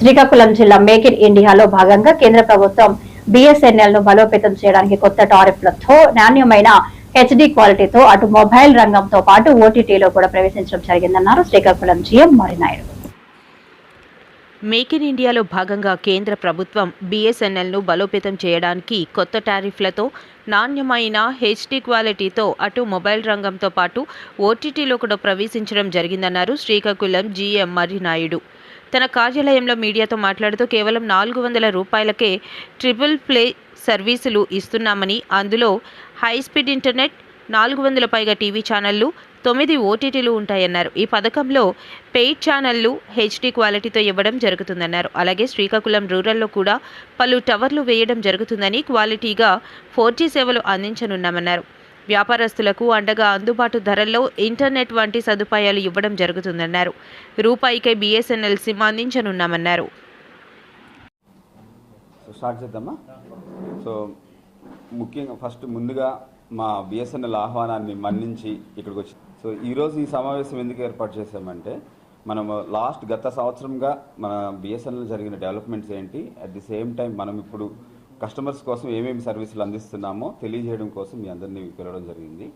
శ్రీకాకుళం జిల్లా make in ఇండియాలో భాగంగా కేంద్ర ప్రభుత్వం బిఎస్ఎన్ఎల్ను బలోపేతం చేయడానికి కొత్త టారిఫ్లతో నాణ్యమైన హెచ్డి క్వాలిటీతో అటు మొబైల్ రంగంతో పాటు ఓటీటీలో కూడా ప్రవేశించడం జరిగిందన్నారు Srikakulam GM Marinaidu. Make in ఇండియాలో భాగంగా కేంద్ర ప్రభుత్వం బీఎస్ఎన్ఎల్ను బలోపేతం చేయడానికి కొత్త టారిఫ్లతో నాణ్యమైన హెచ్డి క్వాలిటీతో అటు మొబైల్ రంగంతో పాటు ఓటీటీలో కూడా ప్రవేశించడం జరిగిందన్నారు శ్రీకాకుళం జీఎం మర్రినాయుడు తన కార్యాలయంలో మీడియాతో మాట్లాడుతూ కేవలం నాలుగు వందల రూపాయలకే ట్రిపుల్ ప్లే సర్వీసులు ఇస్తున్నామని అందులో హై స్పీడ్ ఇంటర్నెట్ నాలుగు వందల పైగా టీవీ ఛానళ్ళు తొమ్మిది ఓటీటీలు ఉంటాయన్నారు. ఈ పథకంలో పెయిడ్ ఛానళ్ళు హెచ్డీ క్వాలిటీతో ఇవ్వడం జరుగుతుందన్నారు. అలాగే శ్రీకాకుళం రూరల్లో కూడా పలు టవర్లు వేయడం జరుగుతుందని క్వాలిటీగా ఫోర్ జీ సేవలు అందించనున్నామన్నారు. వ్యాపారస్తులకు అండగా అందుబాటు ధరల్లో ఇంటర్నెట్ వంటి సదుపాయాలు ఇవ్వడం జరుగుతుందన్నారు. రూపాయికే బీఎస్ఎన్ఎల్ సిమ్ అందించనున్నామన్నారు. సో స్టార్ట్ చేద్దామా? సో ముఖ్యంగా ఫస్ట్ ముందుగా మా బిఎస్ఎన్ఎల్ ఆహ్వానాన్ని మన్నించి ఇక్కడికి వచ్చి సో ఈరోజు ఈ సమావేశం ఎందుకు ఏర్పాటు చేశామంటే మనం లాస్ట్ గత సంవత్సరంగా మన బిఎస్ఎన్ఎల్ జరిగిన డెవలప్మెంట్స్ ఏంటి? అట్ ది సేమ్ టైం మనం ఇప్పుడు కస్టమర్స్ కోసం ఏమేమి సర్వీసులు అందిస్తున్నామో తెలియజేయడం కోసం మీ అందరినీ పిలవడం జరిగింది.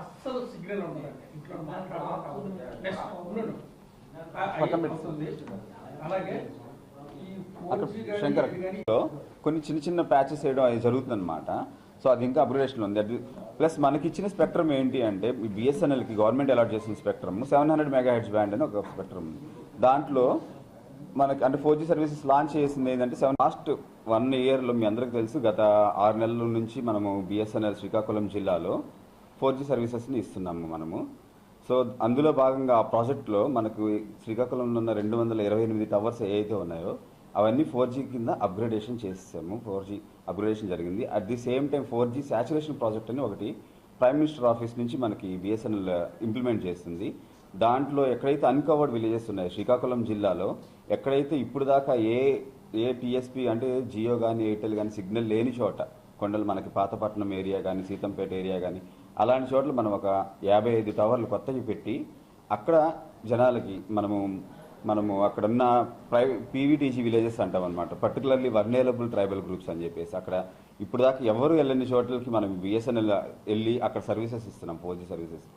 అస్సలు సిగ్నల్ ఉండదండి. ఇంట్లో మాట్లాడాలి నెక్స్ట్ ఉండు పక్కన పెట్టు. వస్తుంది అలాగే ఈ అక్కడ 4G కానీ శంకర్ కొన్ని చిన్న చిన్న ప్యాచెస్ వేయడం అది జరుగుతుందన్నమాట. సో అది ఇంకా అప్గ్రేడేషన్ ఉంది. అది ప్లస్ మనకి ఇచ్చిన స్పెక్ట్రమ్ ఏంటి అంటే బిఎస్ఎన్ఎల్కి గవర్నమెంట్ అలాట్ చేసిన spectrum seven hundred megahertz band అని ఒక స్పెక్ట్రమ్ ఉంది. దాంట్లో మనకి అంటే ఫోర్ జీ సర్వీసెస్ లాంచ్ చేసింది ఏంటంటే సెవెన్ లాస్ట్ వన్ ఇయర్లో మీ అందరికీ తెలుసు గత ఆరు నెలల నుంచి మనము బిఎస్ఎన్ఎల్ శ్రీకాకుళం జిల్లాలో ఫోర్ జీ సర్వీసెస్ని ఇస్తున్నాము మనము. సో అందులో భాగంగా ఆ ప్రాజెక్ట్లో మనకు శ్రీకాకుళంలో ఉన్న రెండు వందల ఇరవై ఎనిమిది టవర్స్ ఏవైతే ఉన్నాయో అవన్నీ ఫోర్ జీ కింద అప్గ్రేడేషన్ చేసాము ఫోర్ జీ అప్గ్రేడేషన్ జరిగింది. At the same time four G saturation project అని ఒకటి ప్రైమ్ మినిస్టర్ ఆఫీస్ నుంచి మనకి బిఎస్ఎన్ఎల్ ఇంప్లిమెంట్ చేస్తుంది దాంట్లో ఎక్కడైతే అన్కవర్డ్ విలేజెస్ ఉన్నాయి శ్రీకాకుళం జిల్లాలో ఎక్కడైతే ఇప్పుడు దాకా ఏ ఏ టీఎస్పీ అంటే జియో కానీ ఎయిర్టెల్ కానీ సిగ్నల్ లేని చోట కొండలు మనకి పాతపట్నం ఏరియా కానీ సీతంపేట ఏరియా కానీ అలాంటి చోట్ల మనం ఒక యాభై ఐదు టవర్లు కొత్తవి పెట్టి అక్కడ జనాలకి మనము మనము అక్కడున్న ప్రై పీవీటీజీ విలేజెస్ అంటాం అనమాట పర్టికులర్లీ వర్నేలబుల్ ట్రైబల్ గ్రూప్స్ అని చెప్పేసి అక్కడ ఇప్పుడు దాకా ఎవరు వెళ్ళని చోట్లకి మనం బిఎస్ఎన్ఎల్ వెళ్ళి అక్కడ సర్వీసెస్ ఇస్తున్నాం ఫోర్ సర్వీసెస్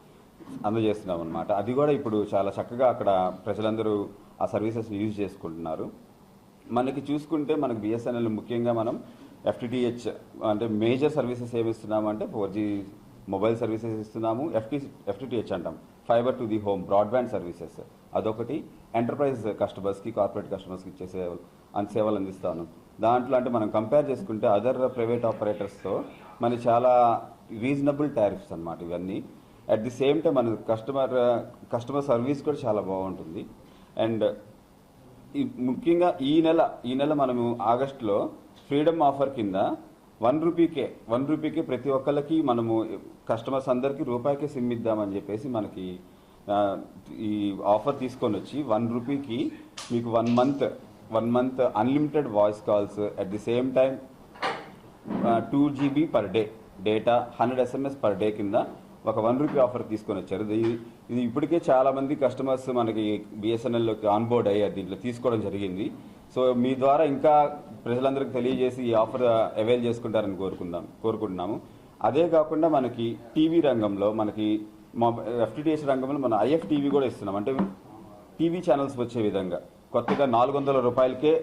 అందజేస్తున్నాం అనమాట అది కూడా ఇప్పుడు చాలా చక్కగా అక్కడ ప్రజలందరూ ఆ సర్వీసెస్ యూజ్ చేసుకుంటున్నారు. మనకి చూసుకుంటే మనకు బిఎస్ఎన్ఎల్ ముఖ్యంగా మనం ఎఫ్టిటిహెచ్ అంటే మేజర్ సర్వీసెస్ ఏమి ఇస్తున్నాము అంటే ఫోర్ జీ మొబైల్ సర్వీసెస్ ఇస్తున్నాము. ఎఫ్టి ఎఫ్టిటిహెచ్ అంటాం. Fibre to the home broadband services. అదొకటి. ఎంటర్ప్రైజ్ కస్టమర్స్కి కార్పొరేట్ కస్టమర్స్కి ఇచ్చే సేవలు అంత సేవలు అందిస్తాను. దాంట్లో అంటే మనం కంపేర్ చేసుకుంటే అదర్ ప్రైవేట్ ఆపరేటర్స్తో మన చాలా రీజనబుల్ టారిఫ్స్ అనమాట ఇవన్నీ. అట్ ది సేమ్ టైం మన కస్టమర్ కస్టమర్ సర్వీస్ కూడా చాలా బాగుంటుంది. అండ్ ముఖ్యంగా ఈ నెల ఈ నెల మనము ఆగస్టులో ఫ్రీడమ్ ఆఫర్ కింద వన్ రూపీకే వన్ రూపీకే ప్రతి ఒక్కళ్ళకి మనము కస్టమర్స్ అందరికీ రూపాయికే సిమ్ ఇద్దామని చెప్పేసి మనకి ఈ ఆఫర్ తీసుకొని వచ్చి వన్ రూపీకి మీకు one month one month unlimited voice calls at the same time two GB per day data hundred SMS per day కింద ఒక వన్ రూపీ ఆఫర్ తీసుకొని వచ్చారు. ఇది ఇది ఇప్పటికే చాలామంది కస్టమర్స్ మనకి బిఎస్ఎన్ఎల్లోకి ఆన్బోర్డ్ అయ్యారు. దీంట్లో తీసుకోవడం జరిగింది. సో మీ ద్వారా ఇంకా ప్రజలందరికీ తెలియజేసి ఈ ఆఫర్ అవైల్ చేసుకుంటారని కోరుకుందాం కోరుకుంటున్నాము. అదే కాకుండా మనకి టీవీ రంగంలో మనకి మా ఎఫ్టిటిఎస్ రంగంలో మన ఐఎఫ్ టీవీ కూడా ఇస్తున్నాం. అంటే టీవీ ఛానల్స్ వచ్చే విధంగా కొత్తగా నాలుగు వందల రూపాయలకే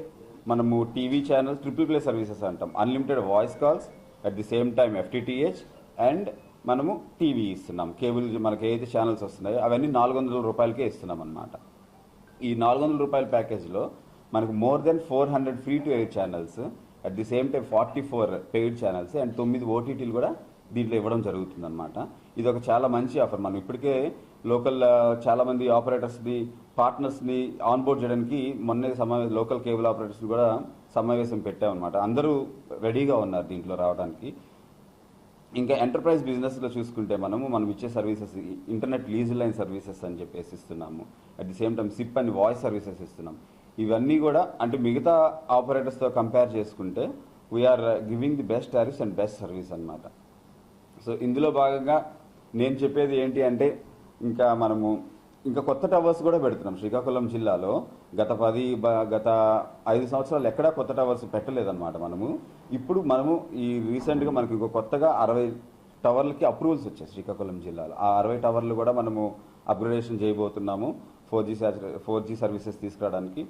మనము TV channels triple play services అంటాం. Unlimited voice calls at the same time FTTH and మనము టీవీ ఇస్తున్నాం. కేబుల్ మనకి ఏదైతే ఛానల్స్ వస్తున్నాయో అవన్నీ నాలుగు వందల రూపాయలకే ఇస్తున్నాం అనమాట ఈ నాలుగు వందల రూపాయల ప్యాకేజ్లో మనకు more than four hundred free to air channels at the same time forty four paid channels and తొమ్మిది ఓటీటీలు కూడా దీంట్లో ఇవ్వడం జరుగుతుంది అనమాట ఇది ఒక చాలా మంచి ఆఫర్. మనం ఇప్పటికే లోకల్ చాలామంది ఆపరేటర్స్ని పార్ట్నర్స్ని ఆన్బోర్డ్ చేయడానికి మొన్నే సమావేశం లోకల్ కేబుల్ ఆపరేటర్స్ని కూడా సమావేశం పెట్టామన్నమాట. అందరూ రెడీగా ఉన్నారు దీంట్లో రావడానికి. ఇంకా ఎంటర్ప్రైజ్ బిజినెస్లో చూసుకుంటే మనము మనం ఇచ్చే services internet lease line services అని చెప్పేసి ఇస్తున్నాము. At the same time SIP and voice services ఇస్తున్నాం. ఇవన్నీ కూడా అంటే మిగతా ఆపరేటర్స్తో కంపేర్ చేసుకుంటే we are giving the best tariffs and best service అన్నమాట. సో ఇందులో భాగంగా నేను చెప్పేది ఏంటి అంటే ఇంకా మనము ఇంకా కొత్త టవర్స్ కూడా పెడుతున్నాం. శ్రీకాకుళం జిల్లాలో గత పది గత ఐదు సంవత్సరాలు ఎక్కడా కొత్త టవర్స్ పెట్టలేదన్నమాట మనము. ఇప్పుడు మనము ఈ రీసెంట్గా మనకి ఇంకో కొత్తగా అరవై టవర్లకి అప్రూవల్స్ వచ్చాయి శ్రీకాకుళం జిల్లాలో. ఆ అరవై టవర్లు కూడా మనము అప్గ్రేడేషన్ చేయబోతున్నాము four G four G services తీసుకురావడానికి.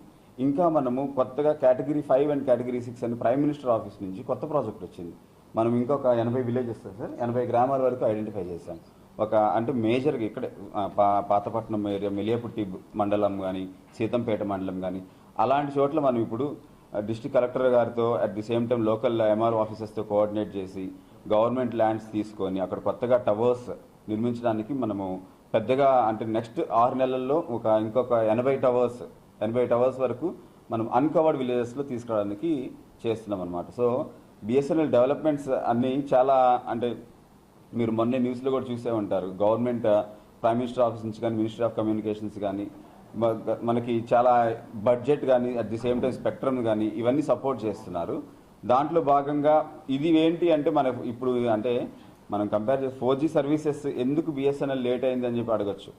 ఇంకా మనము కొత్తగా category five and category six అని ప్రైమ్ మినిస్టర్ ఆఫీస్ నుంచి కొత్త ప్రాజెక్ట్ వచ్చింది. మనం ఇంకొక ఎనభై విలేజెస్ సార్ ఎనభై గ్రామాల వరకు ఐడెంటిఫై చేశాం. ఒక అంటే మేజర్గా ఇక్కడే పా- పాతపట్నం ఏరియా మెలియపుట్టి మండలం కానీ సీతంపేట మండలం కానీ అలాంటి చోట్ల మనం ఇప్పుడు డిస్ట్రిక్ట్ కలెక్టర్ గారితో at the same time local MR ఆఫీసర్స్తో coordinate చేసి గవర్నమెంట్ ల్యాండ్స్ తీసుకొని అక్కడ కొత్తగా టవర్స్ నిర్మించడానికి మనము పెద్దగా అంటే నెక్స్ట్ ఆరు నెలల్లో ఒక ఇంకొక ఎనభై టవర్స్ ఎనభై టవర్స్ వరకు మనం అన్కవర్డ్ విలేజెస్లో తీసుకురావడానికి చేస్తున్నాం అనమాట సో బిఎస్ఎన్ఎల్ డెవలప్మెంట్స్ అన్నీ చాలా అంటే మీరు మొన్నే న్యూస్లో కూడా చూసే ఉంటారు గవర్నమెంట్ ప్రైమ్ మినిస్టర్ ఆఫీస్ నుంచి కానీ మినిస్ట్రీ ఆఫ్ కమ్యూనికేషన్స్ కానీ మనకి చాలా బడ్జెట్ కానీ at the same time spectrum కానీ ఇవన్నీ సపోర్ట్ చేస్తున్నారు. దాంట్లో భాగంగా ఇది ఏంటి అంటే మన ఇప్పుడు అంటే మనం కంపేర్ చేసి ఫోర్ జీ సర్వీసెస్ ఎందుకు బిఎస్ఎన్ఎల్ లేట్ అయింది అని చెప్పి అడగచ్చు.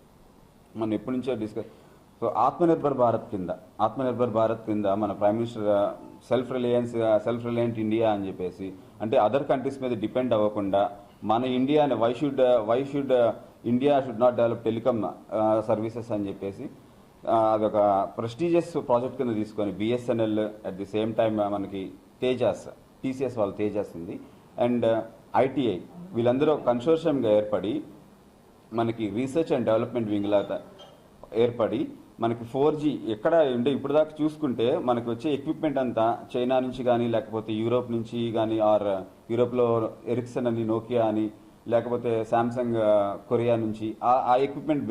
మనం ఎప్పటి నుంచో డిస్కస్ సో ఆత్మనిర్భర్ భారత్ కింద ఆత్మనిర్భర్ భారత్ కింద మన prime minister self reliance self reliant India అని చెప్పేసి అంటే అదర్ కంట్రీస్ మీద డిపెండ్ అవ్వకుండా మన India why should why should India should not develop telecom services అని చెప్పేసి uh, అది అదొక ప్రెస్టీజియస్ ప్రాజెక్ట్ కింద తీసుకొని BSNL at the same time మనకి తేజాస్ టీసీఎస్ వాళ్ళు తేజాస్ ఉంది. అండ్ ఐటీఐ uh, వీళ్ళందరూ కన్సోర్షియంగా ఏర్పడి మనకి రీసెర్చ్ అండ్ డెవలప్మెంట్ వింగ్ లాగా ఏర్పడి మనకి ఫోర్ జీ ఎక్కడ అంటే ఇప్పుడు దాకా చూసుకుంటే మనకి వచ్చే ఎక్విప్మెంట్ అంతా చైనా నుంచి కానీ లేకపోతే యూరోప్ నుంచి కానీ ఆర్ యూరోప్లో ఎరిక్సన్ అని నోకియా అని లేకపోతే శాంసంగ్ కొరియా నుంచి ఆ- ఆ ఎక్విప్మెంట్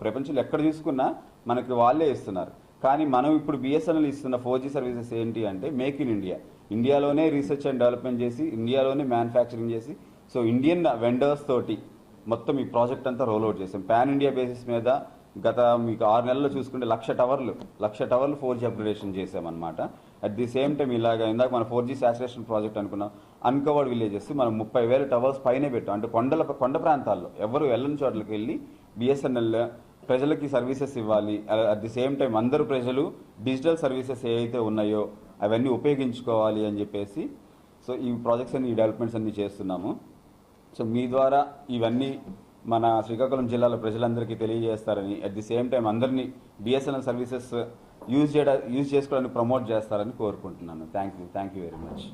ప్రపంచంలో ఎక్కడ చూసుకున్నా మనకి వాళ్ళే ఇస్తున్నారు. కానీ మనం ఇప్పుడు బిఎస్ఎన్ఎల్ ఇస్తున్న ఫోర్ జీ సర్వీసెస్ ఏంటి అంటే మేక్ ఇన్ ఇండియా. ఇండియాలోనే రీసెర్చ్ అండ్ డెవలప్మెంట్ చేసి ఇండియాలోనే మ్యానుఫ్యాక్చరింగ్ చేసి సో ఇండియన్ వెండర్స్ తోటి మొత్తం ఈ ప్రాజెక్ట్ అంతా రోల్ అవుట్ చేసాం. పాన్ ఇండియా బేసిస్ మీద గత మీకు ఆరు నెలల్లో చూసుకుంటే లక్ష టవర్లు లక్ష టవర్లు ఫోర్ జీ అప్గ్రేడేషన్ చేసామన్నమాట. అట్ ది సేమ్ టైం ఇలాగ ఇందాక మన ఫోర్ జీ శాచురేషన్ ప్రాజెక్ట్ అనుకున్నాం. అన్కవర్డ్ విలేజెస్ మనం ముప్పై వేల టవర్స్ పైనే పెట్టాం. అంటే కొండల కొండ ప్రాంతాల్లో ఎవరు వెళ్ళని చోట్లకి వెళ్ళి బిఎస్ఎన్ఎల్ ప్రజలకి సర్వీసెస్ ఇవ్వాలి. అట్ ది సేమ్ టైం అందరూ ప్రజలు డిజిటల్ సర్వీసెస్ ఏవైతే ఉన్నాయో అవన్నీ ఉపయోగించుకోవాలి అని చెప్పేసి సో ఈ ప్రాజెక్ట్స్ అన్ని ఈ డెవలప్మెంట్స్ అన్ని చేస్తున్నాము. సో మీ ద్వారా ఇవన్నీ మన శ్రీకాకుళం జిల్లాలో ప్రజలందరికీ తెలియజేస్తారని అట్ ది సేమ్ టైం అందరినీ బిఎస్ఎన్ఎల్ సర్వీసెస్ యూజ్ చేయడా యూజ్ చేసుకోవడానికి ప్రమోట్ చేస్తారని కోరుకుంటున్నాను. Thank you thank you very much